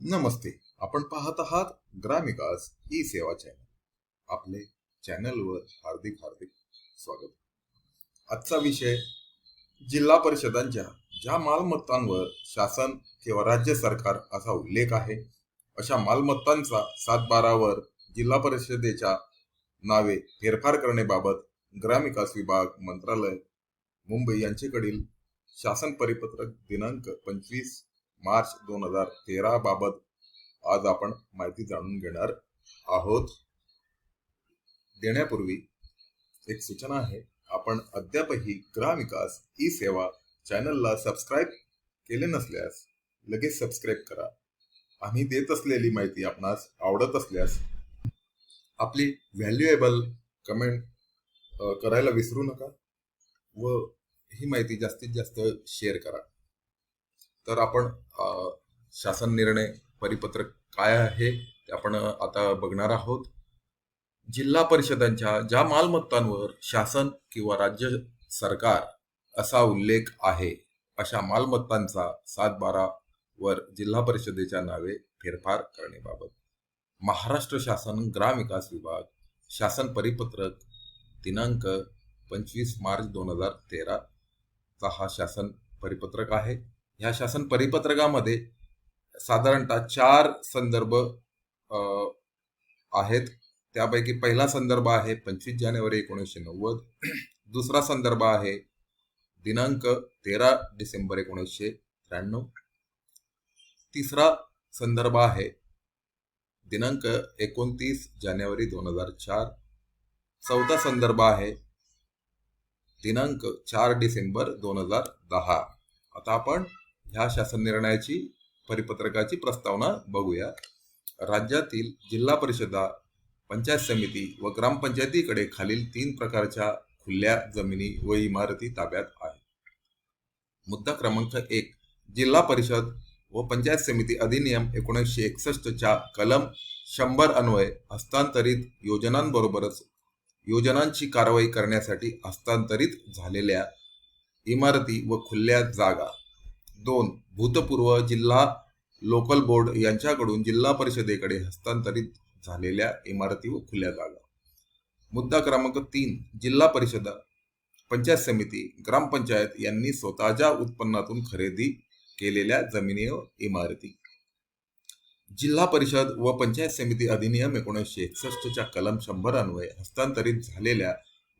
नमस्ते. आपण पाहत आहात ग्रामिकास ही सेवा चॅनल आपले चॅनलवर हार्दिक हार्दिक स्वागत. आजचा विषय जिल्हा परिषदांच्या ज्या मालमत्तांवर शासन किंवा राज्य सरकार असा उल्लेख आहे अशा मालमत्तांचा सात बारावर जिल्हा परिषदेच्या नावे फेरफार करण्याबाबत ग्रामविकास विभाग मंत्रालय मुंबई यांच्याकडील शासन परिपत्रक दिनांक पंचवीस मार्च दोन हजार तेरा बाबत आज आपण माहिती जाणून घेणार आहोत. देण्यापूर्वी एक सूचना आहे. आपण अद्यापही ग्रामविकास ई सेवा चॅनलला सबस्क्राईब केले नसल्यास लगेच सबस्क्राईब करा. आम्ही देत असलेली माहिती आपणास आवडत असल्यास आपली व्हॅल्युएबल कमेंट करायला विसरू नका व ही माहिती जास्तीत जास्त शेअर करा. तर आपण शासन निर्णय परिपत्रक काय आहे ते आपण आता बघणार आहोत. जिल्हा परिषदांच्या ज्या मालमत्तांवर शासन किंवा राज्य सरकार असा उल्लेख आहे अशा मालमत्तांचा सात बारा वर जिल्हा परिषदेच्या नावे फेरफार करण्याबाबत. महाराष्ट्र शासन ग्राम विकास विभाग शासन परिपत्रक दिनांक पंचवीस मार्च दोन हजार तेराचा हा शासन परिपत्रक आहे. ह्या शासन परिपत्रकामध्ये साधारणतः चार संदर्भ आहेत. त्यापैकी पहिला संदर्भ आहे पंचवीस जानेवारी एकोणीसशे नव्वद. दुसरा संदर्भ आहे दिनांक तेरा डिसेंबर एकोणीसशे त्र्याण्णव. तिसरा संदर्भ आहे दिनांक एकोणतीस जानेवारी दोन हजार चार. चौथा संदर्भ आहे दिनांक चार डिसेंबर दोन हजार दहा. आता आपण ह्या शासन निर्णयाची परिपत्रकाची प्रस्तावना बघूया. राज्यातील जिल्हा परिषदा पंचायत समिती व ग्रामपंचायतीकडे खालील तीन प्रकारच्या खुल्या जमिनी व इमारती ताब्यात आहे मुद्दा क्रमांक एक जिल्हा परिषद व पंचायत समिती अधिनियम एकोणीसशे एकसष्टच्या कलम शंभर अन्वये हस्तांतरित योजनांबरोबरच योजनांची कारवाई करण्यासाठी हस्तांतरित झालेल्या इमारती व खुल्या जागा दोन भूतपूर्व जिल्हा लोकल बोर्ड यांच्याकडून जिल्हा परिषदेकडे हस्तांतरित झालेल्या इमारती व खुल्या जागा. मुद्दा क्रमांक तीन जिल्हा परिषद पंचायत समिती ग्रामपंचायत यांनी स्वतःच्या उत्पन्नातून खरेदी केलेल्या जमिनी व इमारती. जिल्हा परिषद व पंचायत समिती अधिनियम एकोणीसशे एकसष्टच्या कलम शंभर अन्वये हस्तांतरित झालेल्या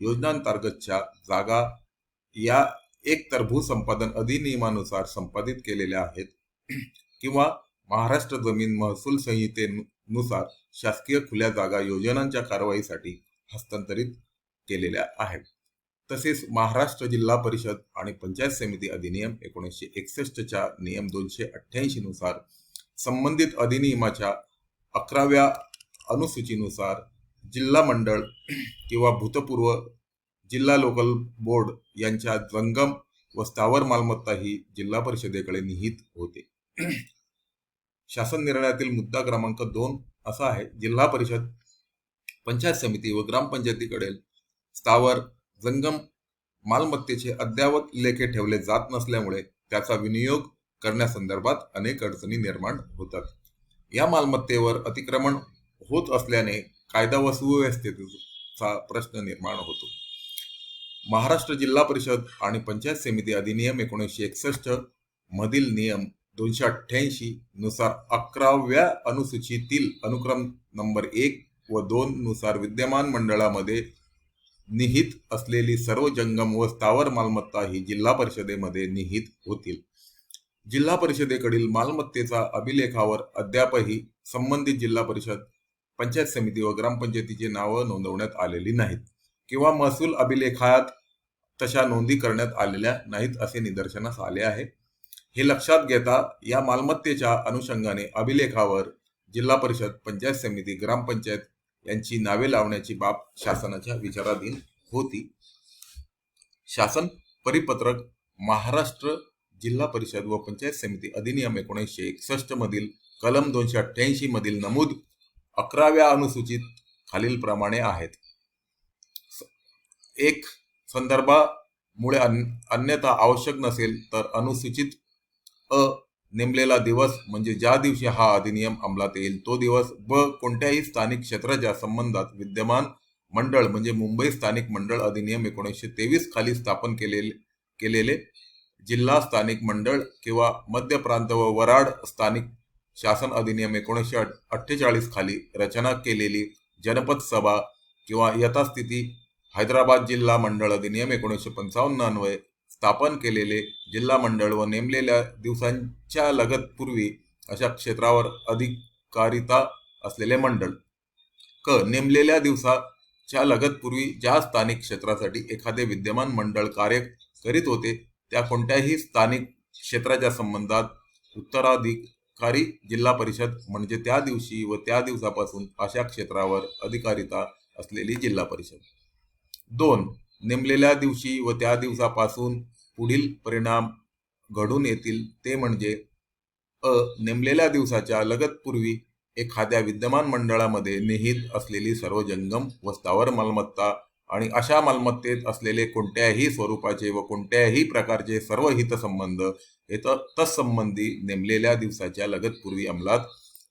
योजनांतर्गतच्या जागा या एक तर भूसंपादन अधिनियमानुसार संपादित केलेल्या आहेत किंवा महाराष्ट्र जमीन महसूल संहितेनुसार शासकीय खुल्या जागा योजनांच्या कारवाईसाठी हस्तांतरित केलेल्या आहेत. तसेच महाराष्ट्र जिल्हा परिषद आणि पंचायत समिती अधिनियम एकोणीसशे एकसष्टच्या नियम दोनशे अठ्ठ्याऐंशी नुसार संबंधित अधिनियमाच्या अकराव्या अनुसूचीनुसार जिल्हा मंडळ किंवा भूतपूर्व जिल्हा लोकल बोर्ड यांच्या जंगम व स्थावर मालमत्ता ही जिल्हा परिषदेकडे निहित होते. शासन निर्णयातील मुद्दा क्रमांक दोन असा आहे जिल्हा परिषद पंचायत समिती व ग्रामपंचायतीकडे स्थावर जंगम मालमत्तेचे अद्यावत लेखे ठेवले जात नसल्यामुळे त्याचा विनियोग करण्यासंदर्भात अनेक अडचणी निर्माण होतात. या मालमत्तेवर अतिक्रमण होत असल्याने कायदा व सुव्यवस्थेचा प्रश्न निर्माण होतो. महाराष्ट्र जिल्हा परिषद आणि पंचायत समिती अधिनियम एकोणीसशे एकसष्ट मधील नियम दोनशे अठ्ठ्याऐंशी नुसार अकराव्या अनुसूचीतील अनुक्रम नंबर एक व दोन नुसार विद्यमान मंडळामध्ये निहित असलेली सर्व जंगम व स्थावर मालमत्ता ही जिल्हा परिषदेमध्ये निहित होतील. जिल्हा परिषदेकडील मालमत्तेचा अभिलेखावर अद्यापही संबंधित जिल्हा परिषद पंचायत समिती व ग्रामपंचायतीची नावं नोंदवण्यात आलेली नाहीत. किंवा महसूल अभिलेखात तशा नोंदी करण्यात आलेल्या नाहीत असे निदर्शनास आले आहे. हे लक्षात घेता या मालमत्तेच्या अनुषंगाने अभिलेखावर जिल्हा परिषद पंचायत समिती ग्रामपंचायत यांची नावे लावण्याची बाब शासनाच्या विचाराधीन होती. शासन परिपत्रक महाराष्ट्र जिल्हा परिषद व पंचायत समिती अधिनियम एकोणीसशे एकसष्ट मधील कलम दोनशे अठ्ठ्याऐंशी मधील नमूद अकराव्या अनुसूचित खालील प्रमाणे आहेत. एक संदर्भामुळे अन- अन्यथा आवश्यक नसेल तर अनुसूचित अ नेमलेला दिवस म्हणजे ज्या दिवशी हा अधिनियम अंमलात येईल तो दिवस ब कोणत्याही स्थानिक क्षेत्राच्या संबंधात विद्यमान मंडळ म्हणजे मुंबई स्थानिक मंडळ अधिनियम एकोणीसशे तेवीस खाली स्थापन केलेले केलेले जिल्हा स्थानिक मंडळ किंवा मध्य प्रांत व वराड स्थानिक शासन अधिनियम एकोणीसशे अठ्ठेचाळीस खाली रचना केलेली जनपद सभा किंवा यथास्थिती हैदराबाद जिल्हा मंडळ अधिनियम एकोणीसशे पंचावन्न अन्वये स्थापन केलेले जिल्हा मंडळ व नेमलेल्या दिवसांच्या लगत पूर्वी अशा क्षेत्रावर अधिकारिता असलेले मंडळ. क. नेमलेल्या दिवसाच्या लगतपूर्वी ज्या स्थानिक क्षेत्रासाठी एखादे विद्यमान मंडळ कार्य करीत होते त्या कोणत्याही स्थानिक क्षेत्राच्या संबंधात उत्तराधिकारी जिल्हा परिषद म्हणजे त्या दिवशी व त्या दिवसापासून अशा क्षेत्रावर अधिकारिता असलेली जिल्हा परिषद. दोन नेमलेल्या दिवशी व त्या दिवसापासून पुढील परिणाम घडून येतील ते म्हणजे अ नेमलेल्या दिवसाच्या लगतपूर्वी एखाद्या विद्यमान मंडळामध्ये निहित असलेली सर्व जंगम व स्थावर मालमत्ता आणि अशा मालमत्तेत असलेले कोणत्याही स्वरूपाचे व कोणत्याही प्रकारचे सर्व हितसंबंध हे तत्संबंधी नेमलेल्या दिवसाच्या लगतपूर्वी अंमलात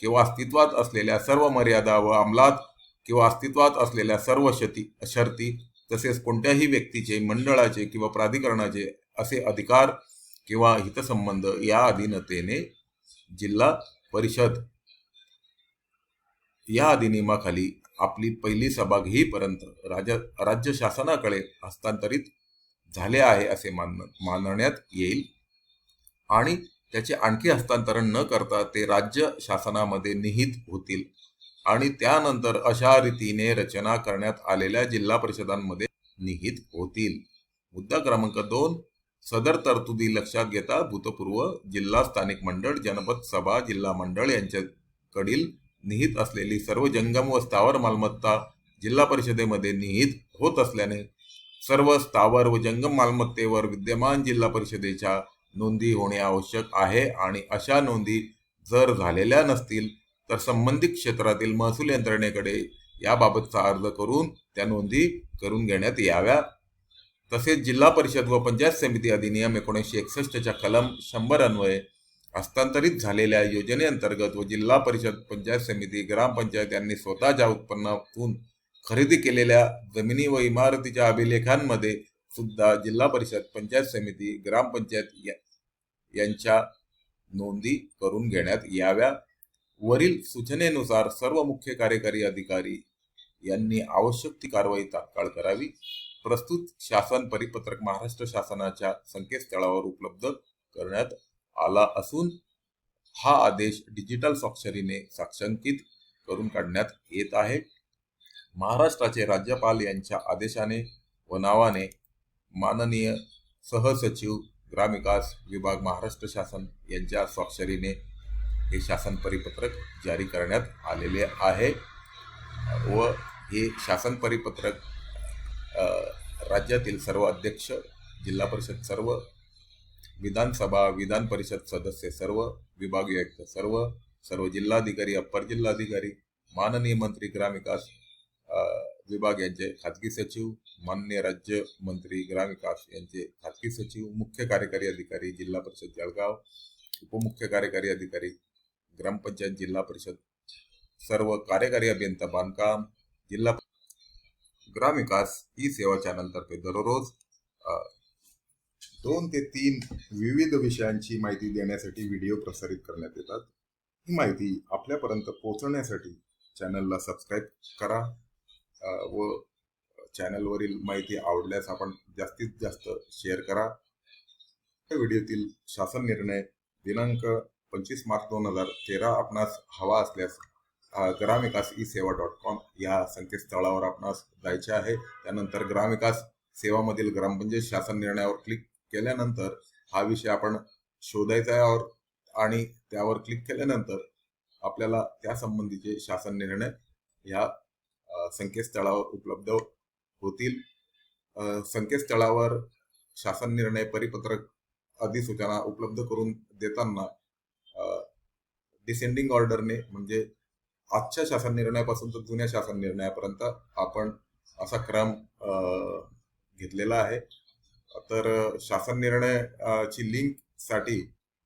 किंवा अस्तित्वात असलेल्या सर्व मर्यादा व अंमलात किंवा अस्तित्वात असलेल्या सर्व शती शर्ती तसेच कोणत्याही व्यक्तीचे मंडळाचे किंवा प्राधिकरणाचे असे अधिकार किंवा हितसंबंध या अधीनतेने जिल्हा परिषद या अधिनियमाखाली आपली पहिली सभा घेईपर्यंत राज राज्य शासनाकडे हस्तांतरित झाले आहे असे मान मानण्यात येईल. आणि त्याचे आणखी हस्तांतरण न करता ते राज्य शासनामध्ये निहित होतील. आणि त्यानंतर अशा रीतीने रचना करण्यात आलेल्या जिल्हा परिषदांमध्ये निहित होतील. मुद्दा क्रमांक दोन सदर तरतुदी लक्षात घेता भूतपूर्व जिल्हा स्थानिक मंडळ जनपद सभा जिल्हा मंडळ यांच्याकडील निहित असलेली सर्व जंगम व स्थावर मालमत्ता जिल्हा परिषदेमध्ये निहित होत असल्याने सर्व स्थावर व जंगम मालमत्तेवर विद्यमान जिल्हा परिषदेच्या नोंदी होणे आवश्यक आहे आणि अशा नोंदी जर झालेल्या नसतील तर संबंधित क्षेत्रातील महसूल यंत्रणेकडे याबाबतचा अर्ज करून त्या नोंदी करून घेण्यात याव्या. तसेच जिल्हा परिषद व पंचायत समिती अधिनियम एकोणीसशे एकसष्टच्या कलम शंभर अन्वये हस्तांतरित झालेल्या योजनेअंतर्गत व जिल्हा परिषद पंचायत समिती ग्रामपंचायत यांनी स्वतःच्या उत्पन्नातून खरेदी केलेल्या जमिनी व इमारतीच्या अभिलेखांमध्ये सुद्धा जिल्हा परिषद पंचायत समिती ग्रामपंचायत या- यांच्या नोंदी करून घेण्यात याव्या. वरील सूचनेनुसार सर्व मुख्य कार्यकारी अधिकारी यांनी आवश्यक ती कारवाई तात्काळ करावी. प्रस्तुत शासन परिपत्रक महाराष्ट्र शासनाच्या संकेतस्थळावर उपलब्ध करण्यात आला असून हा आदेश डिजिटल स्वाक्षरीने साक्षांकित करून काढण्यात येत आहे. महाराष्ट्राचे राज्यपाल यांच्या आदेशाने व नावाने माननीय सहसचिव ग्रामविकास विभाग महाराष्ट्र शासन यांच्या स्वाक्षरीने हे शासन परिपत्रक जारी करण्यात आलेले आहे व हे शासन परिपत्रक राज्यातील सर्व अध्यक्ष जिल्हा परिषद सर्व विधानसभा विधान परिषद सदस्य सर्व विभागीय आयुक्त सर्व सर्व जिल्हाधिकारी अप्पर जिल्हाधिकारी माननीय मंत्री ग्रामविकास विभाग यांचे खाजगी सचिव माननीय राज्य मंत्री ग्रामविकास यांचे खाजगी सचिव मुख्य कार्यकारी अधिकारी जिल्हा परिषद जळगाव उपमुख्य कार्यकारी अधिकारी ग्रामपंचायत जिल्हा परिषद सर्व कार्यकारी अभियंता बांधकाम जिल्हा ग्रामविकास ही सेवा चॅनलतर्फे दररोज दोन ते तीन विविध विषयांची माहिती देण्यासाठी व्हिडिओ प्रसारित करण्यात येतात. ही माहिती आपल्यापर्यंत पोहोचवण्यासाठी चॅनलला सबस्क्राईब करा व चॅनलवरील माहिती आवडल्यास आपण जास्तीत जास्त शेअर करा. व्हिडिओतील शासन निर्णय दिनांक पंचवीस मार्च दोन हजार तेरा आपणास हवा असल्यास ग्रामविकास ई सेवा डॉट कॉम या संकेतस्थळावर आपणास जायचे आहे. त्यानंतर ग्रामविकास सेवामधील ग्रामपंचायत शासन निर्णयावर क्लिक केल्यानंतर हा विषय आपण शोधायचा आहे और आणि त्यावर क्लिक केल्यानंतर आपल्याला त्या संबंधीचे शासन निर्णय या संकेतस्थळावर उपलब्ध होतील. संकेतस्थळावर शासन निर्णय परिपत्रक अधिसूचना उपलब्ध करून देताना डिसेंडिंग ऑर्डरने म्हणजे आजच्या शासन निर्णयापासून तर जुन्या शासन निर्णयापर्यंत आपण असा क्रम घेतलेला आहे. तर शासन निर्णयाची लिंकसाठी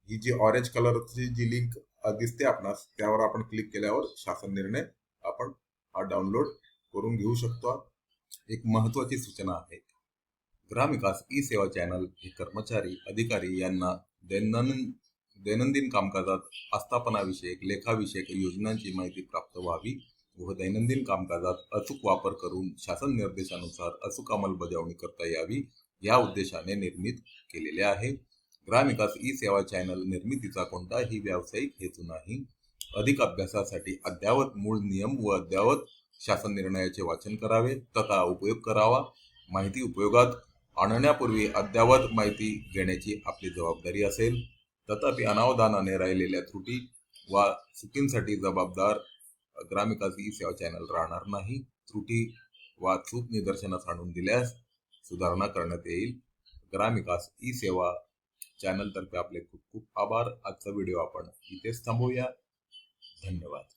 ही जी ऑरेंज कलरची जी लिंक दिसते आपणास त्यावर आपण क्लिक केल्यावर शासन निर्णय आपण हा डाउनलोड करून घेऊ शकतो. एक महत्वाची सूचना आहे. ग्रामविकास ई सेवा चॅनल हे कर्मचारी अधिकारी यांना दैनंदिन दैनंदिन कामकाजात आस्थापनाविषयक लेखाविषयक योजनांची माहिती प्राप्त व्हावी व दैनंदिन कामकाजात अचूक वापर करून शासन निर्देशानुसार अचूक अंमलबजावणी करता यावी या उद्देशाने निर्मित केलेले आहे. ग्रामविकास ई सेवा चॅनल निर्मितीचा कोणताही व्यावसायिक हेतू नाही. अधिक अभ्यासासाठी अद्ययावत मूळ नियम व अद्ययावत शासन निर्णयाचे वाचन करावे तथा उपयोग करावा. माहिती उपयोगात आणण्यापूर्वी अद्ययावत माहिती घेण्याची आपली जबाबदारी असेल. तथापि अनावधानाने राहिलेल्या त्रुटी वा चुकींसाठी जबाबदार ग्रामविकास ई सेवा चॅनल राहणार नाही. त्रुटी वा चूक निदर्शनास आणून दिल्यास सुधारणा करण्यात येईल. ग्रामविकास ई सेवा चॅनलतर्फे आपले खूप खूप आभार. आजचा व्हिडिओ आपण इथेच थांबवूया. धन्यवाद.